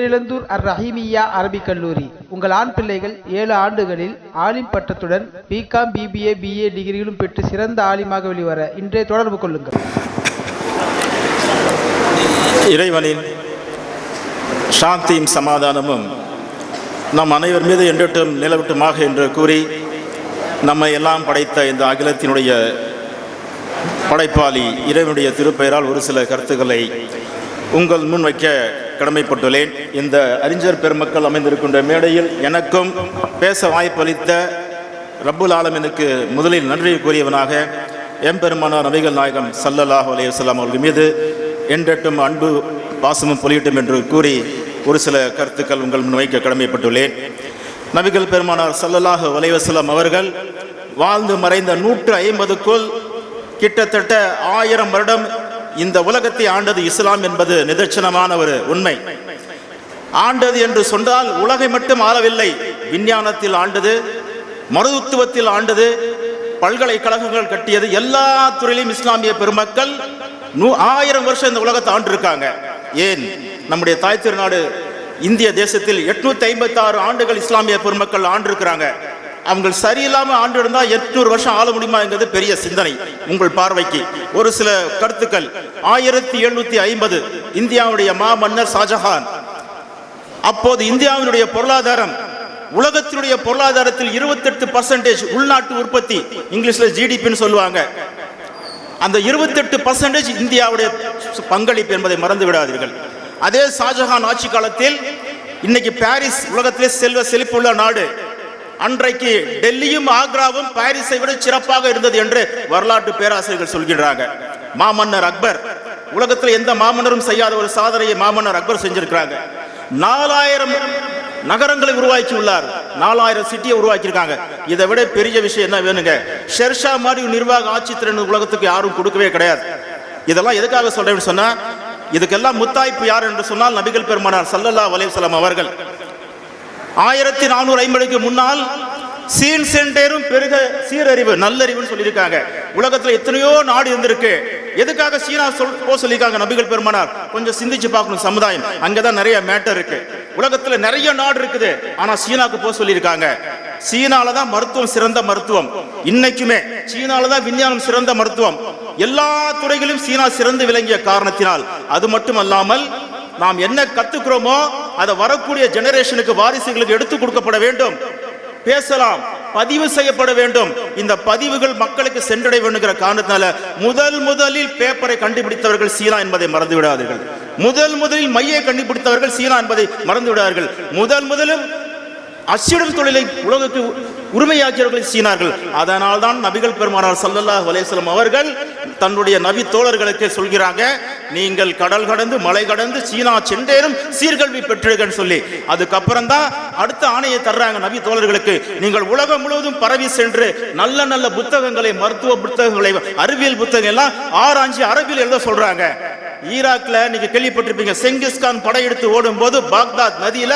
பேரிழந்தூர் அர் ரஹீமியா அரபிக் கல்லூரி. உங்கள் ஆண் பிள்ளைகள் ஏழு ஆண்டுகளில் ஆலிம் பட்டத்துடன் பிகாம் பிபிஏ பிஏ டிகிரிகளும் பெற்று சிறந்த ஆலிமாக வெளிவர இன்றே தொடர்பு கொள்ளுங்கள். இறைவனின் சாந்தியும் சமாதானமும் நம் அனைவர் மீது என்றட்டும் நிலவட்டுமாக என்று கூறி நம்மை எல்லாம் படைத்த இந்த அகிலத்தினுடைய படைப்பாளி இறைவனுடைய திருப்பெயரால் ஒரு சில கருத்துக்களை உங்கள் முன் வைக்க கடமைப்பட்டுள்ளேன். இந்த அறிஞர் பெருமக்கள் அமைந்திருக்கின்ற மேடையில் எனக்கும் பேச வாய்ப்பளித்த ரப்புல் ஆலமினுக்கு முதலில் நன்றி கூறியவனாக எம்பெருமானார் நபிகள் நாயகம் சல்லல்லாஹ் அலையுஸ்லாம் அவர்கள் மீது என்றட்டும் அன்பு பாசமும் பொலியட்டும் என்று கூறி ஒரு சில கருத்துக்கள் உங்கள் முன் வைக்க கடமைப்பட்டுள்ளேன். நபிகள் பெருமானார் சல்லல்லாஹு அலைஹி அவர்கள் வாழ்ந்து மறைந்த நூற்று ஐம்பதுக்குள் கிட்டத்தட்ட ஆயிரம் வருடம் இந்த உலகத்தை ஆண்டது இஸ்லாம் என்பது நிதர்சனமான ஒரு உண்மை. ஆண்டது என்று சொன்னால் உலகை மட்டும் ஆளவில்லை விஞ்ஞானத்தில் ஆண்டது மருத்துவத்தில் ஆண்டது பல்கலைக்கழகங்கள் கட்டியது எல்லா துறையிலும் இஸ்லாமிய பெருமக்கள் நூ ஆயிரம் வருஷம் இந்த உலகத்தை ஆண்டிருக்காங்க. ஏன்? நம்முடைய தாய் திருநாடு இந்திய தேசத்தில் எட்நூத்தி ஐம்பத்தி ஆறு ஆண்டுகள் இஸ்லாமிய பெருமக்கள் ஆண்டிருக்கிறாங்க. அவங்க சரியில்லாமல் ஆண்டு இருந்தால் எட்நூறு வருஷம் ஆள முடியுமாங்கிறது பெரிய சிந்தனை உங்கள் பார்வைக்கு. ஒரு சில கருத்துக்கள். ஆயிரத்தி எழுநூத்தி ஐம்பது இந்தியாவுடைய மா மன்னர் ஷாஜஹான். அப்போது இந்தியாவினுடைய பொருளாதாரம் உலகத்தினுடைய பொருளாதாரத்தில் இருபத்தெட்டு பர்சன்டேஜ் உள்நாட்டு உற்பத்தி இங்கிலீஷ்ல ஜிடிபின்னு சொல்லுவாங்க. அந்த இருபத்தெட்டு பர்சன்டேஜ் இந்தியாவுடைய பங்களிப்பு என்பதை மறந்து விடாதீர்கள். அதே ஷாஜஹான் ஆட்சி காலத்தில் இன்னைக்கு பாரிஸ் உலகத்திலே செல்வ செழிப்புள்ள நாடு. அன்றைக்கு டெல்லியும் ஆக்ராவும் பாரிஸை விட சிறப்பாக இருந்தது என்று வரலாற்று பேராசிரியர்கள் சொல்கிறாங்க மாமன்னர் அக்பர் உலகத்தில் எந்த மாமன்னரும் செய்யாத ஒரு சாதனையை மாமன்னர் அக்பர் செஞ்சிருக்கிறாங்க. நாலாயிரம் நகரங்களை உருவாக்கி உள்ளார் நாலாயிரம் சிட்டியை உருவாக்கியிருக்காங்க. இதை விட பெரிய விஷயம் என்ன வேணுங்க? ஷெர்ஷா மாதிரி நிர்வாக ஆட்சி திறன் உலகத்துக்கு யாரும் கொடுக்கவே கிடையாது. இதெல்லாம் எதுக்காக சொல்றேன்னு சொன்னா இதுக்கெல்லாம் முத்தாய்ப்பு யார் என்று சொன்னால் நபிகள் பெருமானார் சல்லல்லா வலைவசலம் அவர்கள். ஆயிரத்தி நானூறு ஐம்பதுக்கு முன்னால் சீன் சென்டேரும் பெருக சீரறிவு நல்லறிவுன்னு சொல்லியிருக்காங்க. உலகத்தில் எத்தனையோ நாடு இருந்திருக்கு. எதுக்காக சீனா சொல் போ சொல்லியிருக்காங்க நபிகள் பெருமானார்? கொஞ்சம் சிந்திச்சு பார்க்கணும் சமுதாயம். அங்கதான் நிறைய மேட்டர் இருக்கு. உலகத்துல நிறைய நாடு இருக்குது. ஆனா சீனாக்கு போக சொல்லியிருக்காங்க. சீனால தான் மருத்துவம் சிறந்த மருத்துவம். இன்னைக்குமே சீனால தான் விஞ்ஞானம் சிறந்த மருத்துவம். எல்லா துறைகளிலும் சீனா சிறந்து விளங்கிய காரணத்தினால். அது மட்டும் அல்லாமல் நாம் என்ன கத்துக்கிறோமோ அதை வரக்கூடிய ஜெனரேஷனுக்கு வாரிசுகளுக்கு எடுத்து கொடுக்கப்பட வேண்டும். பேசலாம். பதிவு செய்யப்பட வேண்டும். இந்த பதிவுகள் மக்களுக்கு சென்றடைய வேண்டுங்கிற காரணத்தினால முதல் முதலில் பேப்பரை கண்டுபிடித்தவர்கள் சீனா என்பதை மறந்து விடாதீர்கள் முதல் முதலில் மையை கண்டுபிடித்தவர்கள் சீனா என்பதை மறந்து விடார்கள் முதல் முதலில் அச்சிடும் தொழிலை உலகத்துக்கு உரிமையாக்கியவர்கள் சீனார்கள். அதனால் தான் நபிகள் பெருமானார் சல்லல்லாஹு வலேசலம் அவர்கள் தன்னுடைய நபி தோழர்களுக்கு சொல்கிறாங்க நீங்கள் கடல் கடந்து மலை கடந்து சீனா சென்றேனும் சீர்கல்வி பெற்றீர்கள் சொல்லி. அதுக்கப்புறம் தான் அடுத்த ஆணையை தர்றாங்க நபி தோழர்களுக்கு நீங்கள் உலகம் முழுவதும் பரவி சென்று நல்ல நல்ல புத்தகங்களை மருத்துவ புத்தகங்களை அறிவியல் புத்தகம் எல்லாம் ஆராய்ச்சி அரபியில் எழுத சொல்றாங்க. ஈராக்ல நீங்க கேள்விப்பட்டிருப்பீங்க செங்கிஸ்கான் படையெடுத்து ஓடும் போது பாக்தாத் நதியில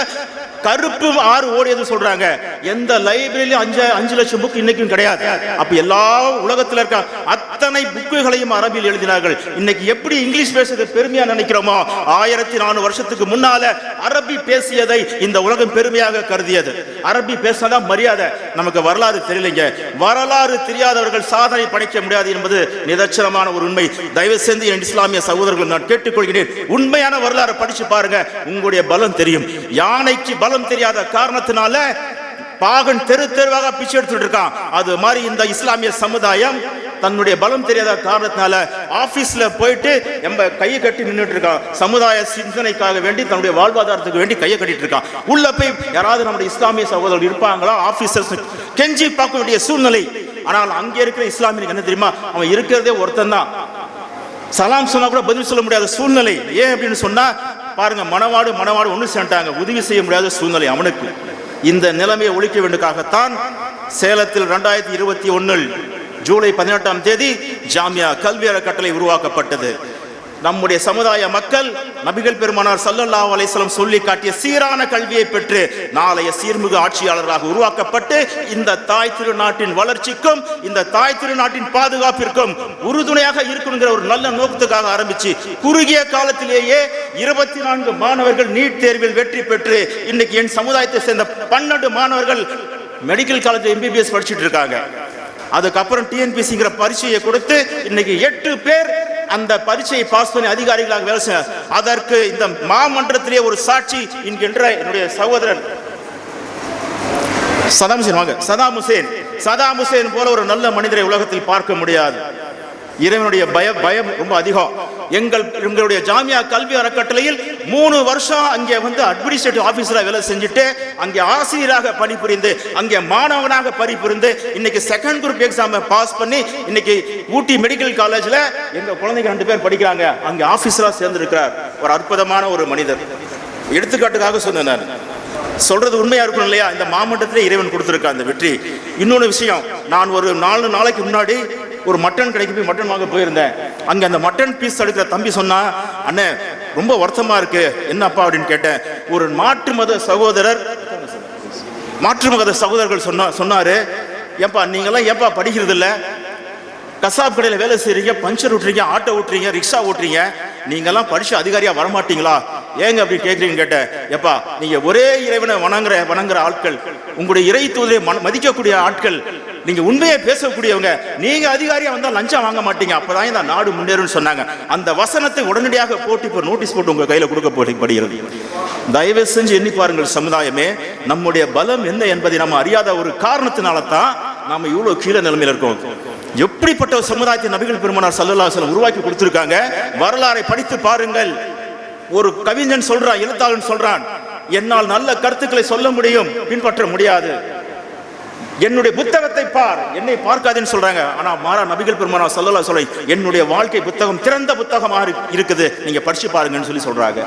கருப்பு ஆறு ஓடியது சொல்றாங்க. எந்த லைப்ரரியிலும் அஞ்சு அஞ்சு லட்சம் புக் இன்னைக்கும் கிடையாது. அப்ப எல்லா உலகத்துல இருக்க அத்தனை புக்குகளையும் அரபியில் எழுதினார்கள். இன்னைக்கு எப்படி இங்கிலீஷ் பேசுறது பெருமையா நினைக்கிறோமோ ஆயிரத்தி நானூறு வருஷத்துக்கு முன்னால அரபி பேசியதை இந்த உலகம் பெருமையாக கருதியது. அரபி பேசினா மரியாதை. நமக்கு வரலாறு தெரியலைங்க. வரலாறு தெரியாதவர்கள் சாதனை படைக்க முடியாது என்பது நிதர்சனமான ஒரு உண்மை. தயவு செய்து என் இஸ்லாமிய சகோதரர்கள் நான் கேட்டுக்கொள்கிறேன். உண்மையான வரலாறு படிச்சு பாருங்க. உங்களுடைய பலம் தெரியும். யானைக்கு பலம் தெரியாத காரணத்தினால பாகன் தெரு தெருவாக பிச்சை எடுத்துட்டு இருக்கான். அது மாதிரி இந்த இஸ்லாமிய சமுதாயம் தன்னுடைய பலம் தெரியாத காரணத்தினால ஆபீஸ்ல போயிட்டு நம்ம கையை கட்டி நின்றுட்டு இருக்கான். சமுதாய சிந்தனைக்காக வேண்டி தன்னுடைய வாழ்வாதாரத்துக்கு வேண்டி கையை கட்டிட்டு இருக்கான். உள்ள போய் யாராவது நம்முடைய இஸ்லாமிய சகோதரர்கள் இருப்பாங்களா? ஆபீசர்ஸ் கெஞ்சி பார்க்க வேண்டிய சூழ்நிலை. ஆனால் அங்கே இருக்கிற இஸ்லாமியனுக்கு என்ன தெரியுமா? அவன் இருக்கிறதே ஒருத்தன் தான். சலாம் சொன்னா கூட பதில் சொல்ல முடியாத சூழ்நிலை. ஏன் அப்படின்னு சொன்னா பாருங்க மணவாடு மணவாடு ஒன்று சேர்ந்தாங்க உதவி செய்ய முடியாத சூழ்நிலை அவனுக்கு. இந்த நிலைமையை ஒழிக்க வேண்டுக்காகத்தான் சேலத்தில் ரெண்டாயிரத்தி இருபத்தி ஒன்னில் ஜூலை பதினெட்டாம் தேதி ஜாமியா கல்வி அறக்கட்டளை உருவாக்கப்பட்டது. நம்முடைய சமுதாய மக்கள் நபிகள் பெருமானார் சல்லல்லா அலைஹி சொல்லி காட்டிய சீரான கல்வியை பெற்று நாளைய சீர்மிகு ஆட்சியாளராக உருவாக்கப்பட்டு இந்த தாய் திருநாட்டின் வளர்ச்சிக்கும் இந்த தாய் திருநாட்டின் பாதுகாப்பிற்கும் உறுதுணையாக இருக்கணுங்கிற ஒரு நல்ல நோக்கத்துக்காக ஆரம்பிச்சு குறுகிய காலத்திலேயே இருபத்தி நான்கு மாணவர்கள் நீட் தேர்வில் வெற்றி பெற்று இன்னைக்கு என் சமுதாயத்தை சேர்ந்த பன்னெண்டு மாணவர்கள் மெடிக்கல் காலேஜ் எம்பிபிஎஸ் படிச்சுட்டு இருக்காங்க. அதுக்கப்புறம் டிஎன்பிசிங்கிற பரீட்சையை கொடுத்து இன்னைக்கு எட்டு பேர் அந்த பரீட்சையை பாஸ் பண்ணி அதிகாரிகளாக வேலை செய்ய அதற்கு இந்த மாமன்றத்திலே ஒரு சாட்சி என்கின்ற என்னுடைய சகோதரன் சதாம் ஹுசேன் வாங்க. Saddam Hussein. சதாம் ஹுசேன் போல ஒரு நல்ல மனிதரை உலகத்தில் பார்க்க முடியாது. இறைவனுடைய பய பயம் ரொம்ப அதிகம். எங்கள் எங்களுடைய ஜாமியா கல்வி அறக்கட்டளையில் மூணு வருஷம் அங்கே வந்து அட்மினிஸ்ட்ரேட்டிவ் ஆஃபீஸராக வேலை செஞ்சுட்டு அங்கே ஆசிரியராக பணிபுரிந்து அங்கே மாணவனாக பணிபுரிந்து இன்னைக்கு செகண்ட் குரூப் எக்ஸாமை பாஸ் பண்ணி இன்னைக்கு ஊட்டி மெடிக்கல் காலேஜில் எங்கள் குழந்தைங்க ரெண்டு பேர் படிக்கிறாங்க. அங்கே ஆஃபீஸராக சேர்ந்திருக்கிறார். ஒரு அற்புதமான ஒரு மனிதர். எடுத்துக்காட்டுக்காக சொன்னேன் நான். சொல்றது உண்மையா இருக்கணும் இல்லையா? இந்த மாமட்டத்திலே இறைவன் கொடுத்துருக்கா அந்த வெற்றி. இன்னொன்று விஷயம் நான் ஒரு நாலு நாளைக்கு முன்னாடி ஒரு மட்டன் கடைக்கு போய் மட்டன் வாங்க போயிருந்தேன். அங்கே அந்த மட்டன் பீஸ் எடுக்கிற தம்பி சொன்னா அண்ணே ரொம்ப வருத்தமா இருக்கு. என்னப்பா? அப்படின்னு கேட்டேன். ஒரு மாற்று மத சகோதரர் மாற்று மத சகோதரர்கள் சொன்னா சொன்னாரு ஏப்பா நீங்களாம் ஏப்பா படிக்கிறது இல்லை கசாப் கடையில் வேலை செய்கிறீங்க பஞ்சர் விட்டுறீங்க ஆட்டோ ஓட்டுறீங்க ரிக்ஷா ஓட்டுறீங்க. நீங்கெல்லாம் படிச்சு அதிகாரியாக வரமாட்டீங்களா? ஏங்க? அப்படி கேட்குறீங்கன்னு கேட்டேன். எப்பா நீங்கள் ஒரே இறைவனை வணங்குற வணங்குற ஆட்கள் உங்களுடைய இறை தூதரை மதிக்கக்கூடிய ஆட்கள் நீங்க உண்மையை பேசக்கூடியவங்க நீங்க அதிகாரியா வந்தா லஞ்சம் வாங்க மாட்டீங்க. அப்பதான் இந்த நாடு முன்னேறும்னு சொன்னாங்க. அந்த வசனத்தை உடனடியாக போட்டு இப்போ நோட்டீஸ் போட்டு உங்க கையில கொடுக்கப்படுகிறது தயவு செஞ்சு எண்ணி பாருங்கள் சமுதாயமே நம்முடைய பலம் என்ன என்பதை நம்ம அறியாத ஒரு காரணத்தினால தான் நாம இவ்வளவு கீழே நிலைமையில இருக்கோம். எப்படிப்பட்ட ஒரு சமுதாயத்தை நபிகள் பெருமானார் சல்லல்லா உருவாக்கி கொடுத்திருக்காங்க? வரலாறை படித்து பாருங்கள். ஒரு கவிஞன் சொல்றான் எழுத்தாளன் சொல்றான் என்னால் நல்ல கருத்துக்களை சொல்ல முடியும் பின்பற்ற முடியாது. என்னுடைய புத்தகத்தை பார். என்னை பார்க்காதேன்னு சொல்றாங்க. ஆனா மாறா நபிகள் பெருமானா சொல்லல சொல்ல என்னுடைய வாழ்க்கை புத்தகம் திறந்த புத்தகமாக இருக்குது. நீங்க படிச்சு பாருங்கன்னு சொல்லி சொல்றாங்க.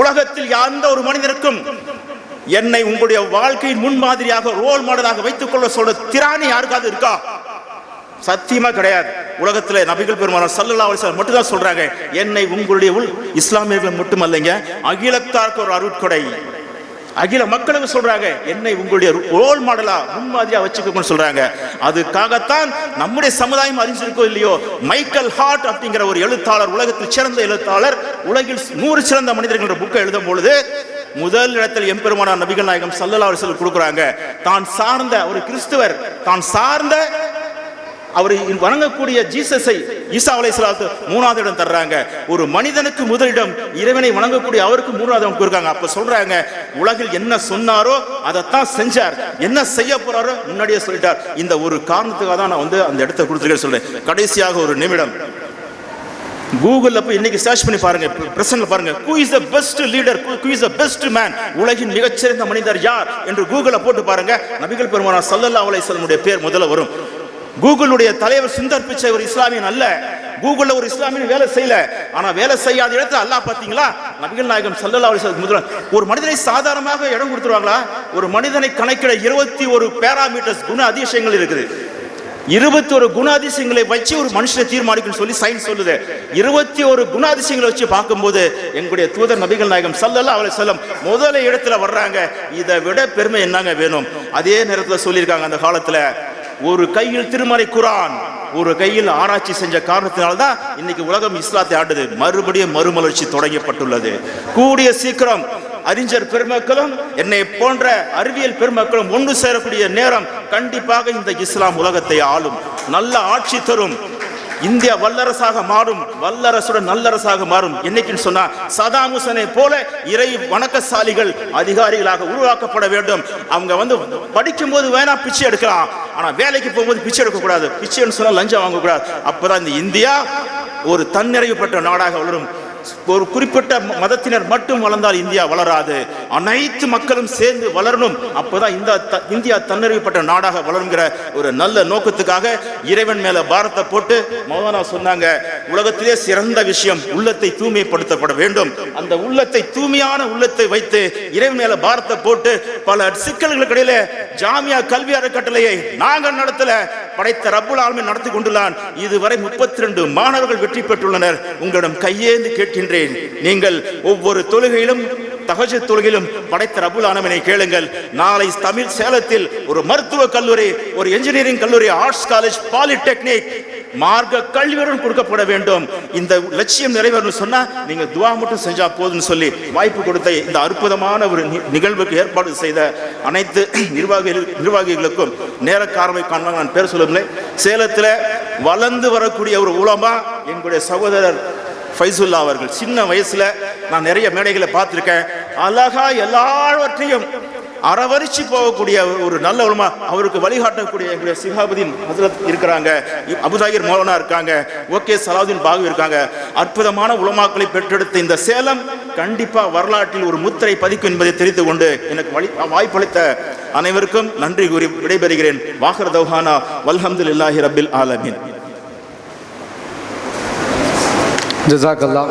உலகத்தில் எந்த ஒரு மனிதனுக்கும் என்னை உங்களுடைய வாழ்க்கையின் முன்மாதிரியாக ரோல் மாடலாக வைத்துக் கொள்ள சொல்ற திராணி யாருக்காவது இருக்கா? சத்தியமா கிடையாது. உலகத்துல நபிகள் பெருமானார் சல்லல்லாஹு அலைஹி மட்டும்தான் சொல்றாங்க. என்னை உங்களுடைய உள் இஸ்லாமியர்கள் மட்டுமல்லைங்க அகிலத்தாருக்கு ஒரு அருட்கொடை. அகில மக்களுக்கு சொல்றாங்க என்னை உங்களுடைய ரோல் மாடலா முன்மாதிரியா வச்சுக்கோன்னு சொல்றாங்க. அதுக்காகத்தான் நம்முடைய சமுதாயம் அறிஞ்சிருக்கோ இல்லையோ மைக்கேல் ஹார்ட் அப்படிங்கிற ஒரு எழுத்தாளர் உலகத்தில் சிறந்த எழுத்தாளர் உலகில் நூறு சிறந்த மனிதர்கள் புக்கை எழுதும் பொழுது முதல் இடத்தில் எம்பெருமானார் நபிகள் நாயகம் சல்லல்லா அலைஹி கொடுக்குறாங்க. தான் சார்ந்த ஒரு கிறிஸ்துவர் தான் சார்ந்த அவர் வணங்கக்கூடிய ஜீசஸை ஈசா அலைஹிஸ்ஸலாத்து மூணாவது இடம் தர்றாங்க. ஒரு மனிதனுக்கு முதலிடம் இறைவனை வணங்கக்கூடிய அவருக்கு மூணாவது இடம் கொடுக்காங்க அப்ப சொல்றாங்க உலகில் என்ன சொன்னாரோ அதைத்தான் செஞ்சார். என்ன செய்ய போறாரோ முன்னாடியே சொல்லிட்டார். இந்த ஒரு காரணத்துக்காக தான் நான் வந்து அந்த இடத்தை கொடுத்துருக்கேன் சொல்றேன். கடைசியாக ஒரு நிமிடம். கூகுள்ல போய் இன்னைக்கு சர்ச் பண்ணி பாருங்க. பிரசன்ல பாருங்க. Who is the best leader who is the best man உலகின் மிகச்சிறந்த மனிதர் யார்? என்று கூகுள்ல போட்டு பாருங்க. நபிகள் பெருமானார் சல்லல்லா அலைஹி பேர் முதல்ல வரும். கூகுளுடைய தலைவர் சுந்தர் பிச்சை ஒரு இஸ்லாமியன் அல்ல. கூகுள்ல ஒரு இஸ்லாமியன் வேலை செய்யல. ஆனா வேலை செய்யாத இடத்துல அல்லாஹ் பாத்தீங்களா? நபிகள் நாயகம் சல்லல்லா அலைஹி முதல்ல ஒரு மனிதனை சாதாரணமாக இடம் கொடுத்துருவாங்களா? ஒரு மனிதனை கணக்கிட இருபத்தி ஒரு பேராமீட்டர்ஸ் குண அதிசயங்கள் இருக்குது. இருபத்தி ஒரு குணாதிசயங்களை வச்சு ஒரு மனுஷனை தீர்மானிக்கும் சொல்லி சயின்ஸ் சொல்லுது. இருபத்தி ஒரு குணாதிசயங்களை வச்சு பார்க்கும்போது எங்களுடைய தூதர் நபிகள் நாயகம் சல்லல்லா அவளை சொல்லம் முதல இடத்துல வர்றாங்க. இதை விட பெருமை என்னங்க வேணும்? அதே நேரத்தில் சொல்லியிருக்காங்க அந்த காலத்தில் ஒரு கையில் திருமறை குரான் ஒரு கையில் ஆராய்ச்சி செஞ்ச காரணத்தினால்தான் இன்னைக்கு உலகம் இஸ்லாத்தை ஆண்டுது மறுபடியும் மறுமலர்ச்சி தொடங்கப்பட்டுள்ளது. கூடிய சீக்கிரம் அறிஞர் பெருமக்களும் என்னை போன்ற அறிவியல் பெருமக்களும் ஒன்று சேரக்கூடிய நேரம் கண்டிப்பாக இந்த இஸ்லாம் உலகத்தை ஆளும். நல்ல ஆட்சி தரும். இந்தியா வல்லரசாக மாறும் வல்லரசுடன் நல்லரசாக மாறும். என்னைக்குன்னு சொன்னா சதாம் ஹுசனை போல இறை வணக்கசாலிகள் அதிகாரிகளாக உருவாக்கப்பட வேண்டும். அவங்க வந்து படிக்கும் போது வேணா பிச்சை எடுக்கலாம். ஆனா வேலைக்கு போகும்போது பிச்சை எடுக்க கூடாது. பிச்சைன்னு சொன்னா லஞ்சம் வாங்க கூடாது. அப்பதான் இந்த இந்தியா ஒரு தன்னிறைவு பெற்ற நாடாக வளரும். ஒரு குறிப்பிட்ட மதத்தினர் மட்டும் வளர்ந்தால் இந்தியா வளராது. அனைத்து மக்களும் சேர்ந்து வளரணும். அப்போதான் இந்த த- இந்தியா தன்னறிவுப்பட்ட நாடாக வளருங்கிற ஒரு நல்ல நோக்கத்துக்காக இறைவன் மேல பாரத்தை போட்டு மௌலானா சொன்னாங்க உலகத்திலே சிறந்த விஷயம் உள்ளத்தை தூய்மைப்படுத்தப்பட வேண்டும். அந்த உள்ளத்தை தூய்மையான உள்ளத்தை வைத்து இறைவன் மேல பாரத்தை போட்டு பல சிக்கல்களுக்கு இடையில ஜாமியா கல்வி அறக்கட்டளையை நாங்கள் நடத்தல. படைத்த ரப்புல் ஆலமீன் நடத்தி கொண்டுள்ளான். இதுவரை முப்பத்தி ரெண்டு மாணவர்கள் வெற்றி பெற்றுள்ளனர். உங்களிடம் கையேந்து கேட்கின்றேன். நீங்கள் ஒவ்வொரு தொழுகையிலும் தகஜ தொழுகையிலும் படைத்த ரபுல் ஆனவனை கேளுங்கள். நாளை தமிழ் சேலத்தில் ஒரு மருத்துவ கல்லூரி ஒரு என்ஜினியரிங் கல்லூரி ஆர்ட்ஸ் காலேஜ் பாலிடெக்னிக் மார்க்க கல்வியுடன் கொடுக்கப்பட வேண்டும். இந்த லட்சியம் நிறைவேறும் சொன்னா நீங்க துவா மட்டும் செஞ்சா போதும்னு சொல்லி வாய்ப்பு கொடுத்த இந்த அற்புதமான ஒரு நி- நிகழ்வுக்கு ஏற்பாடு செய்த அனைத்து நிர்வாகிகள் நிர்வாகிகளுக்கும் நேர காரணமை காரணமாக நான் பேர் சொல்லவில்லை. சேலத்தில் வளர்ந்து வரக்கூடிய ஒரு உலமா எங்களுடைய சகோதரர் ஃபைசுல்லா அவர்கள். சின்ன வயசுல நான் நிறைய மேடைகளை பார்த்துருக்கேன். அழகா எல்லாவற்றையும் அறவரிச்சு போகக்கூடிய ஒரு நல்ல உலமா அவருக்கு வழிகாட்டக்கூடிய எங்களுடைய சிஹாபுதீன் ஹசரத் இருக்கிறாங்க. அபுதாகிர் மௌலனா இருக்காங்க. ஓகே சலாவுதீன் பாகு இருக்காங்க. அற்புதமான உலமாக்களை பெற்றெடுத்த இந்த சேலம் கண்டிப்பா வரலாற்றில் ஒரு முத்திரை பதிக்கும் என்பதை தெரிந்து கொண்டு எனக்கு வழி வாய்ப்பளித்த அனைவருக்கும் நன்றி கூறி விடைபெறுகிறேன். வாகர் தௌஹானா வல்ஹம்துலில்லாஹி ரபில் ஆலமீன். ஜசாக் அல்லா